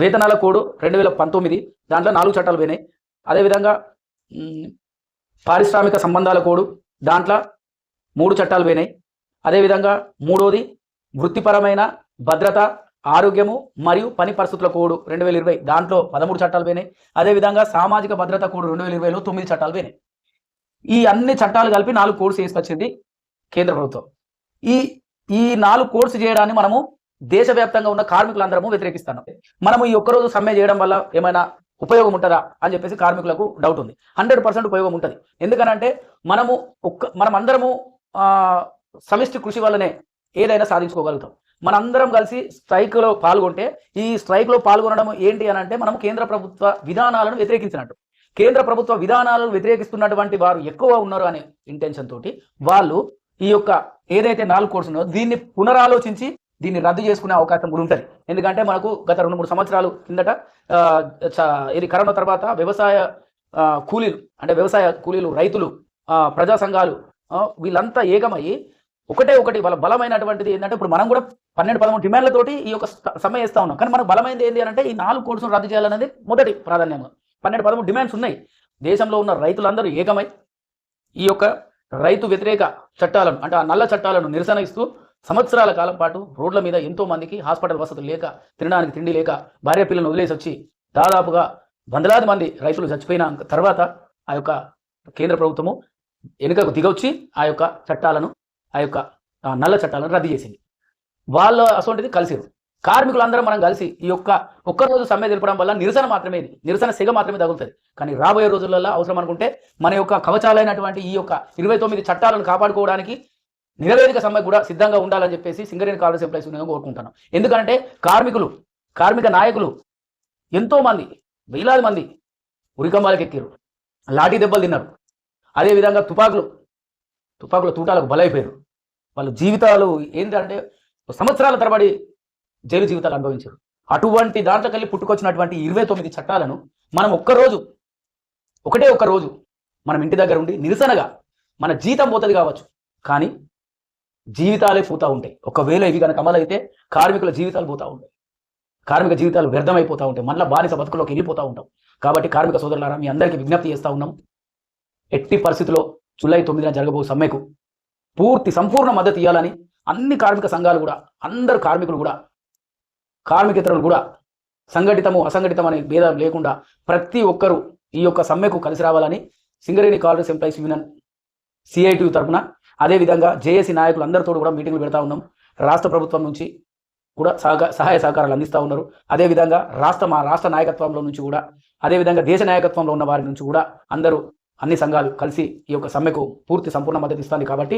వేతనాల కోడ్ రెండు వేల పంతొమ్మిది. దాంట్లో నాలుగు చట్టాలు పోయినాయి. అదేవిధంగా పారిశ్రామిక సంబంధాల కోడు దాంట్లో మూడు చట్టాలు పోయినాయి. అదేవిధంగా మూడోది వృత్తిపరమైన భద్రత ఆరోగ్యము మరియు పని పరిస్థితుల కోడ్ రెండు వేల ఇరవై దాంట్లో పదమూడు చట్టాలు పోయినాయి. అదేవిధంగా సామాజిక భద్రత కోడ్ రెండు వేల ఇరవైలో తొమ్మిది చట్టాలు పోయినాయి. ఈ అన్ని చట్టాలు కలిపి నాలుగు కోర్సు వేసుకొచ్చింది కేంద్ర ప్రభుత్వం. ఈ ఈ నాలుగు కోర్సు చేయడాన్ని మనము దేశవ్యాప్తంగా ఉన్న కార్మికులందరము వ్యతిరేకిస్తున్నాం మనము ఈ ఒక్కరోజు సమ్మె చేయడం వల్ల ఏమైనా ఉపయోగం ఉంటుందా అని చెప్పేసి కార్మికులకు డౌట్ ఉంది. హండ్రెడ్ పర్సెంట్ ఉపయోగం ఉంటుంది. ఎందుకనంటే మనము ఒక్క మనం అందరము ఆ, సమిష్టి కృషి వల్లనే ఏదైనా సాధించుకోగలుగుతాం. మనందరం కలిసి స్ట్రైక్లో పాల్గొంటే ఈ స్ట్రైక్లో పాల్గొనడం ఏంటి అని అంటే మనం కేంద్ర ప్రభుత్వ విధానాలను వ్యతిరేకించినట్టు. కేంద్ర ప్రభుత్వ విధానాలను వ్యతిరేకిస్తున్నటువంటి వారు ఎక్కువ ఉన్నారు అనే ఇంటెన్షన్ తోటి వాళ్ళు ఈ యొక్క ఏదైతే నాలుగు కోర్సు ఉన్నదో దీన్ని పునరాలోచించి దీన్ని రద్దు చేసుకునే అవకాశం కూడా ఉంటుంది. ఎందుకంటే మనకు గత రెండు మూడు సంవత్సరాలు కిందట చ- ఇది కరోనా తర్వాత వ్యవసాయ కూలీలు అంటే వ్యవసాయ కూలీలు రైతులు ప్రజా సంఘాలు వీళ్ళంతా ఏకమయ్యి ఒకటే ఒకటి వాళ్ళ బలమైనటువంటిది ఏంటంటే ఇప్పుడు మనం కూడా పన్నెండు పదమూడు డిమాండ్లతోటి ఈ యొక్క సమ్మె చేస్తా ఉన్నాం. కానీ మనకు బలమైనది ఏంటి అంటే ఈ నాలుగు కోర్సులు రద్దు చేయాలనేది మొదటి ప్రాధాన్యం పన్నెండు పదమూడు డిమాండ్స్ ఉన్నాయి. దేశంలో ఉన్న రైతులందరూ ఏకమై ఈ యొక్క రైతు వ్యతిరేక చట్టాలను అంటే ఆ నల్ల చట్టాలను నిరసన ఇస్తూ సంవత్సరాల కాలం పాటు రోడ్ల మీద ఎంతో మందికి హాస్పిటల్ వసతులు లేక తినడానికి తిండి లేక భార్య పిల్లలను వదిలేసి వచ్చి దాదాపుగా వందలాది మంది రైతులు చచ్చిపోయిన తర్వాత ఆ యొక్క కేంద్ర ప్రభుత్వము వెనుకకు దిగొచ్చి ఆ యొక్క చట్టాలను ఆ యొక్క నల్ల చట్టాలను రద్దు చేసింది. వాళ్ళ అసోంటిది కలిసిరు. కార్మికులందరం మనం కలిసి ఈ యొక్క ఒక్కరోజు సమ్మె తెలపడం వల్ల నిరసన మాత్రమే ఇది నిరసన సిగ మాత్రమే తగులుతుంది. కానీ రాబోయే రోజులలో అవసరం అనుకుంటే మన యొక్క కవచాలైనటువంటి ఈ యొక్క ఇరవై తొమ్మిది చట్టాలను కాపాడుకోవడానికి నిరవేదిక సమ్మె కూడా సిద్ధంగా ఉండాలని చెప్పేసి సింగరేణి కాంగ్రెస్ ఎంప్లాయీస్ యూనియన్ కోరుకుంటాను ఎందుకంటే కార్మికులు కార్మిక నాయకులు ఎంతోమంది వేలాది మంది ఉరికంబాలకు ఎక్కారు లాఠీ దెబ్బలు తిన్నారు. అదేవిధంగా తుపాకులు తుపాకుల తూటాలకు బలైపోయారు వాళ్ళ జీవితాలు ఏంటంటే సంవత్సరాల తరబడి జైలు జీవితాలు అనుభవించారు. అటువంటి దాంట్లో వెళ్ళి పుట్టుకొచ్చినటువంటి ఇరవై తొమ్మిది చట్టాలను మనం ఒక్కరోజు ఒకటే ఒక్క రోజు మనం ఇంటి దగ్గర ఉండి నిరసనగా మన జీతం పోతుంది కావచ్చు. కానీ జీవితాలే పోతూ ఉంటాయి. ఒకవేళ ఇవి కనుక అమలైతే కార్మికుల జీవితాలు పోతూ ఉంటాయి. కార్మిక జీవితాలు వ్యర్థమైపోతూ ఉంటాయి. మళ్ళీ బానిస బతుకులోకి వెళ్ళిపోతూ ఉంటాం. కాబట్టి కార్మిక సోదరులారా మీ అందరికీ విజ్ఞప్తి చేస్తూ ఉన్నాం. ఎట్టి పరిస్థితిలో జూలై తొమ్మిదిన జరగబో సమ్మెకు పూర్తి సంపూర్ణ మద్దతు ఇవ్వాలని అన్ని కార్మిక సంఘాలు కూడా అందరు కార్మికులు కూడా కార్మికేతరులు కూడా సంఘటితము అసంఘటితం అనే భేదం లేకుండా ప్రతి ఒక్కరూ ఈ యొక్క సమ్మెకు కలిసి రావాలని Singareni college employees union CIT తరఫున అదేవిధంగా జేఏసీ నాయకులు అందరితో కూడా మీటింగ్లు పెడతా ఉన్నాం. రాష్ట్ర ప్రభుత్వం నుంచి కూడా సహక సహాయ సహకారాలు అందిస్తూ ఉన్నారు. అదేవిధంగా రాష్ట్ర మా రాష్ట్ర నాయకత్వంలో నుంచి కూడా అదేవిధంగా దేశ నాయకత్వంలో ఉన్న వారి నుంచి కూడా అందరూ అన్ని సంఘాలు కలిసి ఈ యొక్క సమ్మెకు పూర్తి సంపూర్ణ మద్దతు ఇస్తుంది కాబట్టి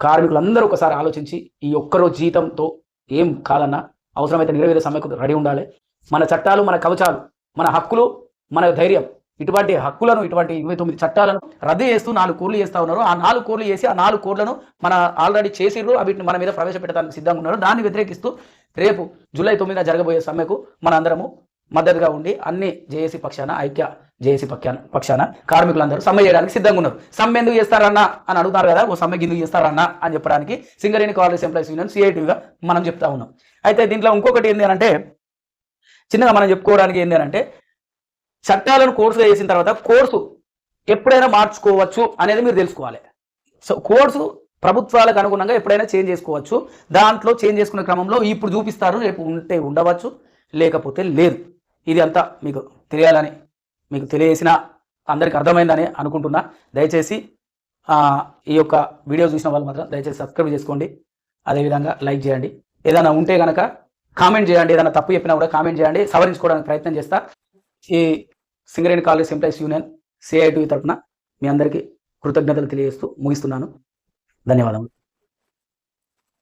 కార్మికులందరూ ఒకసారి ఆలోచించి ఈ ఒక్కరోజు జీతంతో ఏం కాదన్నా అవసరమైతే నెరవేరే సమ్మెకు రెడీ ఉండాలి. మన చట్టాలు మన కవచాలు మన హక్కులు మన ధైర్యం ఇటువంటి హక్కులను ఇటువంటి ఇరవై తొమ్మిది చట్టాలను రద్దు చేస్తూ నాలుగు కోర్లు చేస్తూ ఉన్నారు. ఆ నాలుగు కోర్లు చేసి ఆ నాలుగు కోర్లను మన ఆల్రెడీ చేసిర్రు వీటిని మన మీద ప్రవేశపెట్టడానికి సిద్ధంగా ఉన్నారు. దాన్ని వ్యతిరేకిస్తూ రేపు జూలై తొమ్మిదిన జరగబోయే సమ్మెకు మన అందరము మద్దతుగా ఉండి అన్ని జేఏసీ పక్షాన ఐక్య జేఏసీ పక్షాన పక్షాన కార్మికులందరూ సమ్మె చేయడానికి సిద్ధంగా ఉన్నారు. సమ్మె ఎందుకు చేస్తారన్నా అని అడుగుతారు కదా ఓ సమ్మె ఎందుకు చేస్తారన్నా అని చెప్పడానికి సింగరేణి కాలేజ్ ఎంప్లాయీస్ యూనియన్ సిఐటీగా మనం చెప్తా ఉన్నాం. అయితే దీంట్లో ఇంకొకటి ఏంటి అంటే చిన్నగా మనం చెప్పుకోవడానికి ఏంటి అంటే చట్టాలను కోర్సుగా చేసిన తర్వాత కోర్సు ఎప్పుడైనా మార్చుకోవచ్చు అనేది మీరు తెలుసుకోవాలి. సో కోర్సు ప్రభుత్వాలకు అనుగుణంగా ఎప్పుడైనా చేంజ్ చేసుకోవచ్చు. దాంట్లో చేంజ్ చేసుకునే క్రమంలో ఇప్పుడు చూపిస్తారు రేపు ఉంటే ఉండవచ్చు లేకపోతే లేదు. ఇది అంతా మీకు తెలియాలని మీకు తెలియజేసిన అందరికి అర్థమైందని అనుకుంటున్నా. దయచేసి ఈ యొక్క వీడియో చూసిన వాళ్ళు మాత్రం దయచేసి సబ్స్క్రైబ్ చేసుకోండి. అదేవిధంగా లైక్ చేయండి. ఏదైనా ఉంటే కనుక కామెంట్ చేయండి. ఏదైనా తప్పు చెప్పినా కూడా కామెంట్ చేయండి. సవరించుకోవడానికి ప్రయత్నం చేస్తా. ఈ Singareni college employees union CIT తరఫున మీ అందరికీ కృతజ్ఞతలు తెలియజేస్తూ ముగిస్తున్నాను. ధన్యవాదములు.